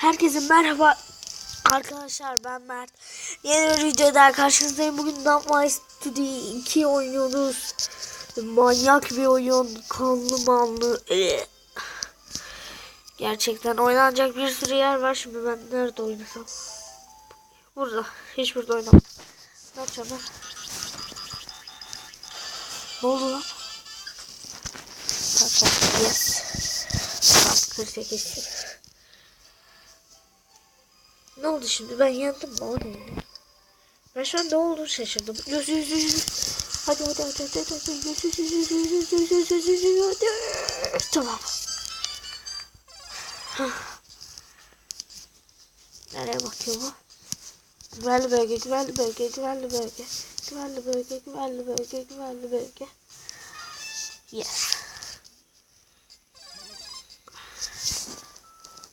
Herkese merhaba arkadaşlar ben Mert. Yeni bir videoda karşınızdayım. Bugün Dumb Study 2 oynuyoruz. Manyak bir oyun. Kanlı manlı. Gerçekten oynanacak bir sürü yer var. Şimdi ben nerede oynasam? Burada. Hiç burada oynamam. Ne yapacağım? Ne oldu lan? Tamam. Yes. Tamam, 48. Ne oldu şimdi? Ben yandım mı? O ne? Ben şu an ne olduğunu şaşırdım. Yüz yüz yüz yüz. Hadi hadi hadi hadi hadi yüz yüz yüz yüz yüz yüz yüz yüz yüz yüz yüz hadi. Tamam. Nereye bakıyor bu? Güvenli bölge, güvenli bölge, güvenli bölge. Güvenli bölge, güvenli bölge, güvenli bölge. Yes.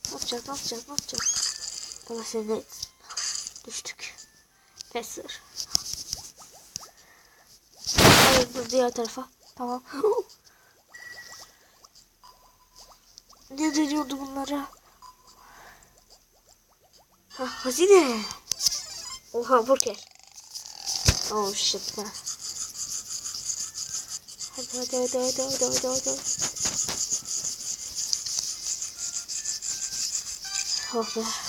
Ne yapacağız, ne yapacağız, ne yapacağız? Seni etsin. Düştük. Pesir. Hayır dur diğer tarafa. Tamam. ne deniyordu bunlara? Ha, hazine. Oha burger. Oh shit. Hadi hadi hadi hadi hadi hadi hadi. Oh be.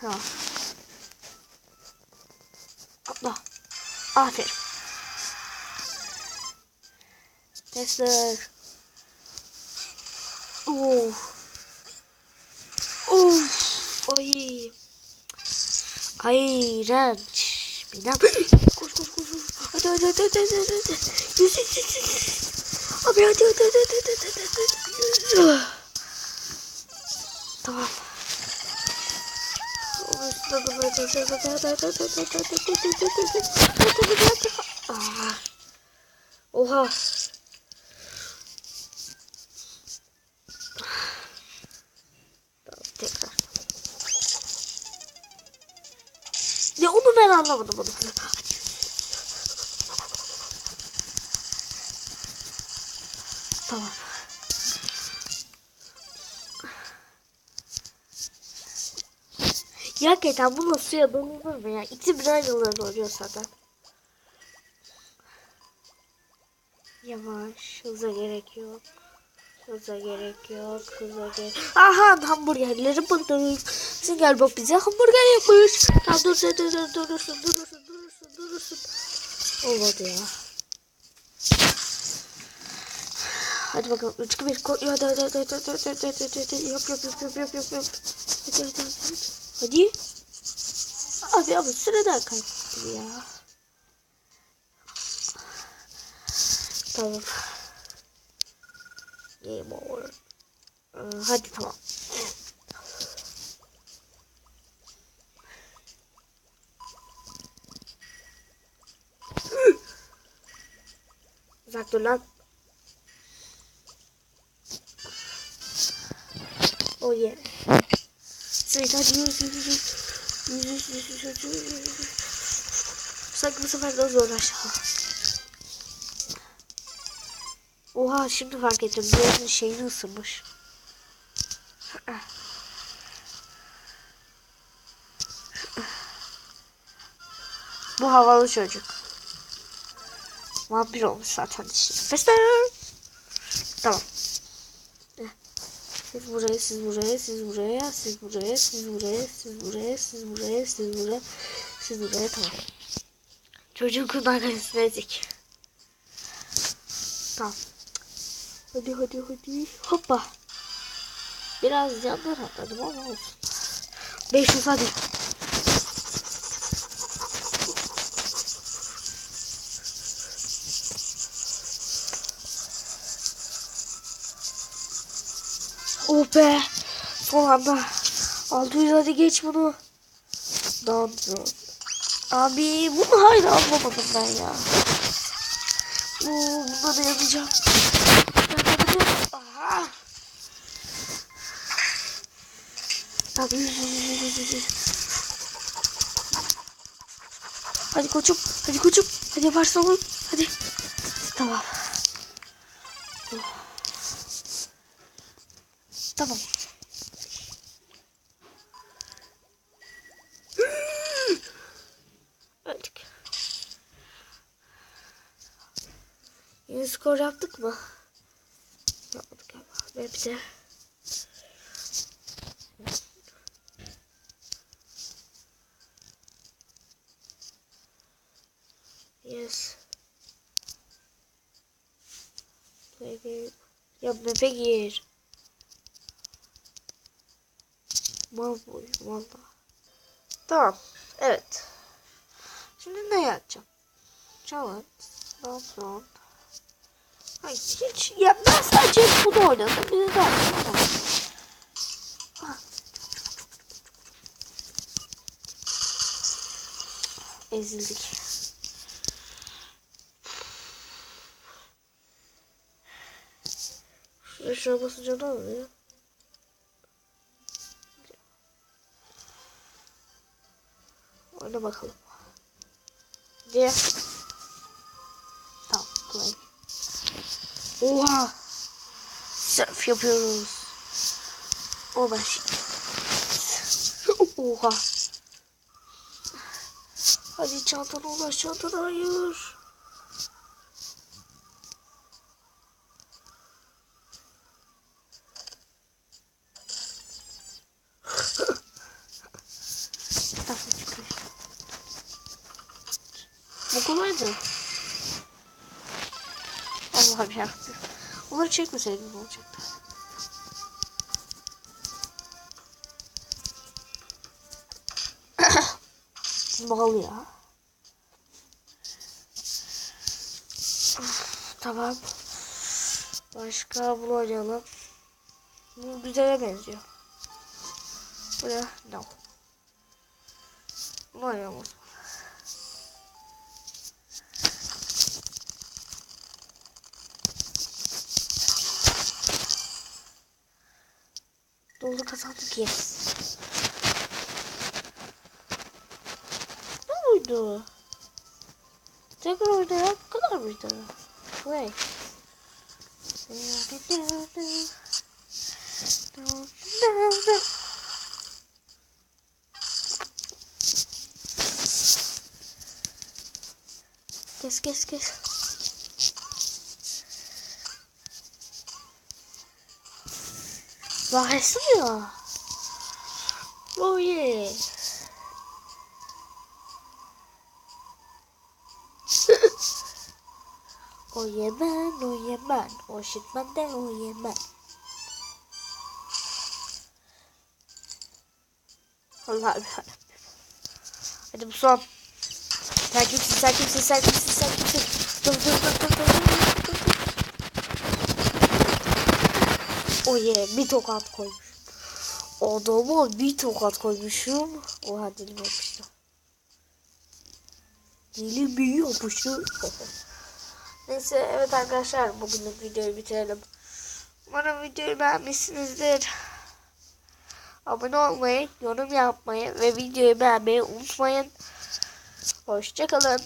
Tamam. Atla. Aferin. Testler. Of. Of. Ay. Ay iğrenç. Binem. Koş koş koş. koş. Hadi hadi hadi hadi hadi hadi. Yüz yüz yüz yüz. Abi hadi hadi hadi hadi hadi hadi hadi. Tamam. Oha. Tamam, tekrar. Ne onu ben anlamadım onu. Tamam. Ya Gerçekten bu nasıl yapılır mı ya? İkisi bir aynılarında oluyor zaten. Yavaş, hıza gerek yok. Hıza gerek yok, hıza gerek Aha hamburgerleri buldum. Siz galiba bize hamburger yapmış. Tamam dur, dur, dur, dur, durursun, durursun, durursun, durursun. Olmadı ya. Hadi bakalım. 3 2 1 koy. Hadi hadi hadi hadi hadi hadi hadi hadi. Yap yap yap yap yap yap. Hadi hadi hadi. Hadi. Abi ama süreden kaçtı ya. Tamam. Game over. Ee, hadi tamam. Uzak dur lan. Oh yeah. Sait hadi yürü yürü yürü. Yürü yürü yürü yürü. Sanki bu sefer daha zor aşağı. Oha şimdi fark ettim. Diğerinin şeyini ısırmış. Bu havalı çocuk. Vampir olmuş zaten işte. Fester. Tamam. Siz buraya, siz buraya, siz buraya, siz buraya, siz buraya, siz buraya, siz buraya, siz buraya, siz buraya, tamam. Çocuğun kundakasını ezik. Tamam. Hadi hadi hadi. Hoppa. Biraz yandan atladım ama olsun. 500 hadi. Oh be. Son anda. 600 hadi geç bunu. Lan Abi bunu hala anlamadım ben ya. Oo, bunda da yazacağım. Aha. Abi yüz, yüz, yüz, yüz, yüz. Hadi koçum. Hadi koçum. Hadi yaparsın oğlum. Hadi. Tamam. Tamam. Öldük. Yeni skor yaptık mı? Yapmadık galiba. Web'de. Yes. Play game. Ya gir. Boy, valla. Tamam. Evet. Şimdi ne yapacağım? Challenge. Download. Ay hiç ya ben sadece bunu oynadım. Bir de daha. Ah. Ezildik. Şuraya şuna basınca ne oluyor? Oyna bakalım. Diye. Tamam play. Oha. Surf yapıyoruz. O ben şimdi. Oha. Hadi çantana ulaş çantana hayır. Nasıl çıkıyor? Bu kolaydı. Allah'ım yarabbim. Onları çekmeseydim ne olacaktı? Mal ya. Tamam. Başka oynayalım. Bu güzele benziyor. Bu ne? No. Bunu oynayalım. O zaman. Doldu kazandık yes. Ne buydu? Tekrar oyna ya. Bu kadar mıydı? Play. Kes kes kes. Başlıyor. Oh yeah. o yemen, o yemen, o şitmen de o yemen. Allah'ım yarabbim. Hadi bu son. Sen kimsin, sen kimsin, sen kimsin, sen kimsin? Dur, dur, dur, dur, dur. O ye, bir tokat koymuş. Adama bir tokat koymuşum. Oha dilim yapıştı. Dilim bir yapıştı. Neyse evet arkadaşlar bugünlük videoyu bitirelim. Umarım videoyu beğenmişsinizdir. Abone olmayı, yorum yapmayı ve videoyu beğenmeyi unutmayın. Hoşçakalın.